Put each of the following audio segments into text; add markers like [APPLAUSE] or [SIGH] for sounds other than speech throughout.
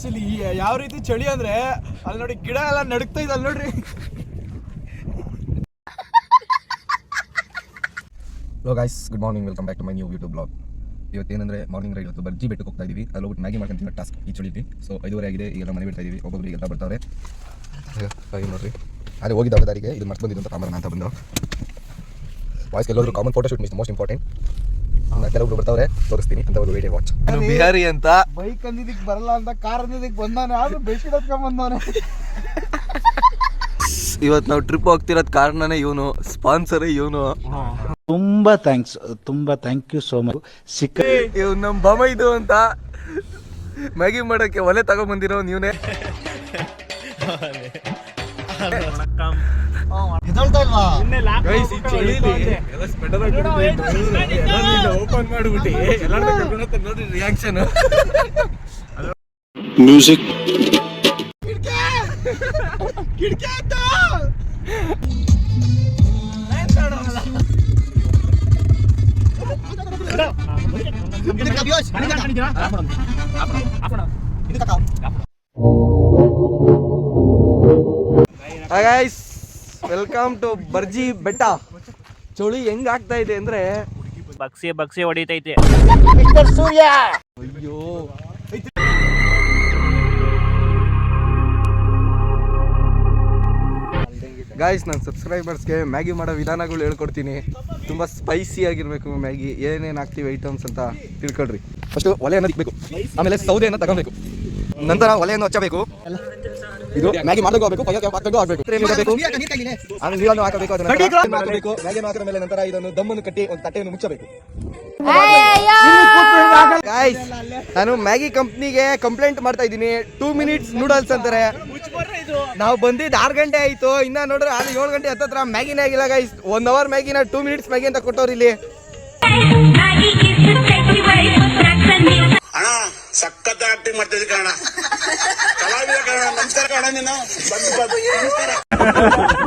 Guys ಇಲ್ಲಿ ಯಾವ ರೀತಿ ಚಳಿ ಅಂದ್ರೆ ಅಲ್ಲಿ ನೋಡಿ ಗಿಡ ಎಲ್ಲ ನಡುಕ್ತಾ ಇದೆ ಅಲ್ಲಿ ನೋಡ್ರಿ. Hello guys good morning welcome back to my new YouTube blog ಇವತ್ತೇನಂದ್ರೆ morning ride ಇವತ್ತು ಬರ್ಜಿ ಬೆಟ್ಟಕ್ಕೆ ಹೋಗ್ತಾ ಇದೀವಿ. ಅಲ್ಲಿ ಹೋಗ್ಬಿಟ್ಟು ಮ್ಯಾಗಿ ಮಾಡ್ಕೊಂತೀವಿ ಟಾಸ್ಕ್ ಈ ಚಳಿಲಿ. ಸೊ ಐದುವರೆ ಆಗಿದೆ ಈಗೆಲ್ಲ ಮನೆ ಬಿಡ್ತಾ ಇದೀವಿ. ಒಬ್ಬೊಬ್ಬರಿಗೆ ಎಲ್ಲ ಬರ್ತಾರೆ. ಹಾಗೆ ನೋಡ್ರಿ. ಅದೇ ಹೋಗಿದ್ದ ದಾರಿಗೆ ಇದು ಮರ್ತು ಬಂದಿದ್ದು ಅಂತ ಕಾಮನ್ ಅಂತ ಬಂದು. ವಾಯ್ಸ್ ಎಲ್ಲರೂ common photo shoot most important ಕೆಲವೊಬ್ರು ಬರ್ತಾವ್ರೆ ತೋರಿಸ್ತೀನಿ ಅಂತ ಒಂದು ವಿಡಿಯೋ ವಾಚ್ ಬಿಹಾರಿ ಅಂತ. ಬೈಕ್ ಅಂದಿದ್ದಕ್ಕೆ ಬರಲ್ಲ ಅಂತ ಕಾರ್ ಅಂದಿದ್ದಕ್ಕೆ ಬಂದಾನೆ ಆದ್ರೂ ಬೆಡ್ಶೀಟ್ ಹತ್ಕೊಂಡ್ ಬಂದವನೆ ಇವತ್ತು ನಾವು ಟ್ರಿಪ್ ಹೋಗ್ತಿರೋದ್ ಕಾರಣನೇ ಇವನು ಸ್ಪಾನ್ಸರ್ ಇವನು. ತುಂಬಾ ಥ್ಯಾಂಕ್ಸ್ ತುಂಬಾ ಥ್ಯಾಂಕ್ ಯು ಸೋ ಮಚ್ ಸಿಕ್ಕ ಇವ್ ನಮ್ ಬಮೈದು ಅಂತ. ಮ್ಯಾಗಿ ಮಾಡಕ್ಕೆ ಒಲೆ ತಗೊಂಬಂದಿರೋ ನೀವನೇ. [LAUGHS] ಓಪನ್ ಮಾಡ್ಬಿಟ್ಟು. ನೋಡಿ ರಿಯಾಕ್ಷನ್ ಕಿಟಕಿ! Hi guys welcome to Barji ಬೆಟ್ಟ ಚಳಿ ಹೆಂಗ್ ಆಗ್ತಾ ಇದೆ ಅಂದ್ರೆ ಬಕ್ಸಿ ಬಕ್ಸಿ ಹೊಡಿತೈತೆ. ಅಯ್ಯೋ. ಗಾಯ್ಸ್ ನನ್ನ ಸಬ್ಸ್ಕ್ರೈಬರ್ಸ್ಗೆ ಮ್ಯಾಗಿ ಮಾಡೋ ವಿಧಾನಗಳು ಹೇಳ್ಕೊಡ್ತೀನಿ. ತುಂಬ ಸ್ಪೈಸಿ ಆಗಿರಬೇಕು ಮ್ಯಾಗಿ ಏನೇನು ಹಾಕ್ತೀವಿ ಐಟಮ್ಸ್ ಅಂತ ತಿಳ್ಕೊಳ್ರಿ. ಫಸ್ಟ್ ಒಲೆಯನ್ನು ಇಕ್ಬೇಕು ಆಮೇಲೆ ಸೌದೆಯನ್ನು ತಗೋಬೇಕು. ನಂತರ ಒಲೆಯನ್ನು ಹಚ್ಚಬೇಕು. ಇದು ಮ್ಯಾಗಿ ಮಾಡಬೇಕು ಆಗಬೇಕು ಪಯ್ಯಕ್ಕೆ ಹಾಕಬೇಕು ಆಗಬೇಕು ಇಡಬೇಕು ಆಮೇಲೆ ನೀರನ್ನು ಹಾಕಬೇಕು ಅದನ್ನ ಹಾಕಬೇಕು ಮ್ಯಾಗಿ ಹಾಕಿದ ಮೇಲೆ ನಂತರ ಇದನ್ನು ದಮ್ಮನ್ನು ಕಟ್ಟಿ ಒಂದು ತಟ್ಟೆಯನ್ನು ಮುಚ್ಚಬೇಕು. ಗಾಯ್ಸ್ ನಾನು ಮ್ಯಾಗಿ ಕಂಪ್ನಿಗೆ ಕಂಪ್ಲೇಂಟ್ ಮಾಡ್ತಾ ಇದ್ದೀನಿ. ಟೂ ಮಿನಿಟ್ಸ್ ನೂಡಲ್ಸ್ ಅಂತಾರೆ. ನಾವು ಬಂದಿದ್ದು ಆರು ಗಂಟೆ ಆಯ್ತು. ಇನ್ನ ನೋಡ್ರೆ ಅಲ್ಲಿ ಏಳು ಗಂಟೆ ಹತ್ತತ್ರ ಮ್ಯಾಗಿನೇ ಆಗಿಲ್ಲ ಗೈಸ್ ಒನ್ ಅವರ್ ಮ್ಯಾಗಿನ ಟೂ ಮಿನಿಟ್ಸ್ ಮ್ಯಾಗಿ ಅಂತ ಕೊಟ್ಟವ್ರು ಇಲ್ಲಿ.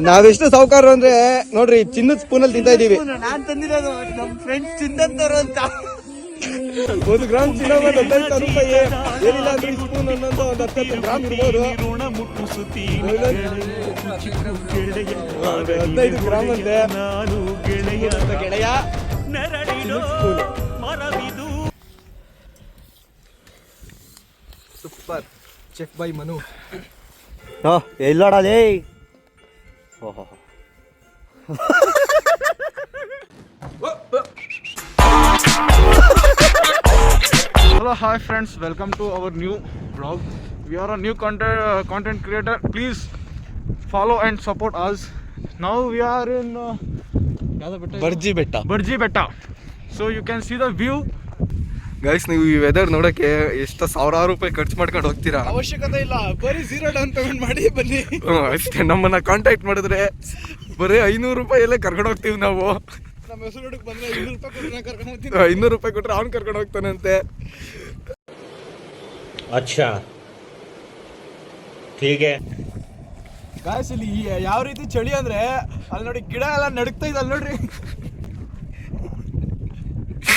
ನಾವೆಷ್ಟು ಸಾವುಕಾರ ಅಂದ್ರೆ ನೋಡ್ರಿ ಚಿನ್ನದ ಸ್ಪೂನ್ ಅಲ್ಲಿ ತಿಂತಾ ಇದೀವಿ ನಾನ್ ತಂದಿರೋದು ನಮ್ ಫ್ರೆಂಡ್ಸ್ ಚಿಂದಂತವ್ರು ಅಂತ. ಒಂದು ಗ್ರಾಮ್ ಚಿನ್ನ ಬಂದು ಹದಿನೈದು ರೂಪಾಯಿ ಏನಿಲ್ಲ ಅಂದ್ರೆ ಸ್ಪೂನ್ ಅನ್ನೋದು ಒಂದು ಹತ್ತತ್ತು ಗ್ರಾಮ್ ಇರ್ಬೋದು. ಒಂದು ಹದಿನೈದು ಗ್ರಾಮ್ ಅಂತೆ. ಗೆಳೆಯ super check bye Manu ಎಲ್ಲೋಡಲೇ Hello, hi friends. Welcome to our new vlog. We are a new content uh, content creator. Please follow and support us. Now we are in uh, ಯಾವ್ದು ಬೆಟ್ಟ ಇದು? ಬರ್ಜಿ ಬೆಟ್ಟ ಬರ್ಜಿ ಬೆಟ್ಟ. So you can see the view. guys ನೀವು ಈ weather ನೋಡಕ್ಕೆ ಎಷ್ಟು ಸಾವಿರಾರು ರೂಪಾಯಿ ಖರ್ಚು ಮಾಡ್ಕೊಂಡು ಹೋಗ್ತೀರಾ? ಅವಶ್ಯಕತೆ ಇಲ್ಲ. ಬರೀ ಝೀರೋ ಡೌನ್ ಪೇಮೆಂಟ್ ಮಾಡಿ ಬನ್ನಿ. ಅಷ್ಟೇ. ನಮ್ಮನ್ನ ಕಾಂಟ್ಯಾಕ್ಟ್ ಮಾಡಿದ್ರೆ ಬರೀ ಐನೂರು ರೂಪಾಯಲ್ಲೇ ಕರ್ಕೊಂಡು ಹೋಗ್ತೀವಿ ನಾವು. ನಮ್ಮ ಹೆಸರು ಹುಡುಕ್ ಬಂದ್ರೆ ಐನೂರು ರೂಪಾಯಿ ಕೊಟ್ಟು ಕರ್ಕೊಂಡು ಹೋಗ್ತೀನಿ. ಐನೂರು ರೂಪಾಯಿ ಕೊಟ್ಟರೆ ಅವ್ನು ಕರ್ಕೊಂಡು ಹೋಗ್ತಾನಂತೆ. ಅಚ್ಚಾ. ಹೀಗೆ. ಗಾಯ್ಸ್ ಇಲ್ಲಿ ಯಾವ ರೀತಿ ಚಳಿ ಅಂದ್ರೆ ಅಲ್ಲಿ ನೋಡಿ ಗಿಡ ಎಲ್ಲ ನಡುಕ್ತಾ ಇದೆ ಅಲ್ಲಿ ನೋಡ್ರಿ.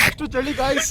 ಅಷ್ಟು ಚಳಿ ಗಾಯ್ಸ್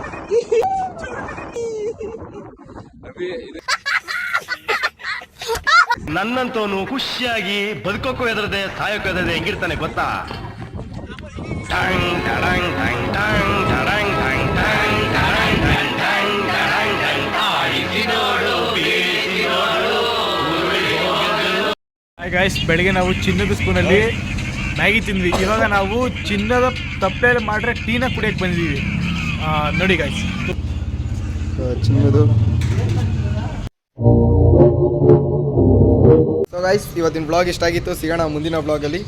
[LAUGHS] ನನ್ನಂತವನು ಖುಷಿಯಾಗಿ ಬದುಕೋಕ್ಕೂ ಎದರದೆ ಸಾಯೋಕ್ಕೂ ಎದರದೆ ಹೆಂಗಿರ್ತಾನೆ ಗೊತ್ತಾ? ಟಾಂಗ್, ಟಡಂಗ್, ಟಾಂಗ್ ಟಾಂಗ್, ಟಡಂಗ್, ಟಾಂಗ್ ಟಾಂಗ್, ಟಡಂಗ್, ಟಾಂಗ್ ಟಾಂಗ್, ಟಡಂಗ್ ಆಡಿಸಿ ನೋಡು ನೋಡು ಹಾಯ್ ಗಾಯ್ಸ್ ಬೆಳಗ್ಗೆ ನಾವು ಚಿನ್ನದ ಸ್ಪೂನಲ್ಲಿ ಮ್ಯಾಗಿ ತಿಂದ್ವಿ. ಇವಾಗ ನಾವು ಚಿನ್ನದ ತಪ್ಪೆಯಲ್ಲಿ ಮಾಡ್ರೆ ಟೀನ ಕುಡಿಯಕ್ಕೆ ಬಂದಿದ್ದೀವಿ. ನೋಡಿ ಗಾಯ್ಸ್ ಚಿನ್ನದು. ಸೊ ಗೈಸ್ ಇವತ್ತಿನ ಬ್ಲಾಗ್ ಇಷ್ಟ ಆಗಿತ್ತು ಸಿಗೋಣ ಮುಂದಿನ ಬ್ಲಾಗಲ್ಲಿ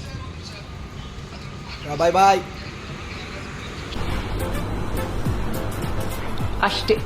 ಬಾಯ್ ಬಾಯ್ ಅಷ್ಟೇ.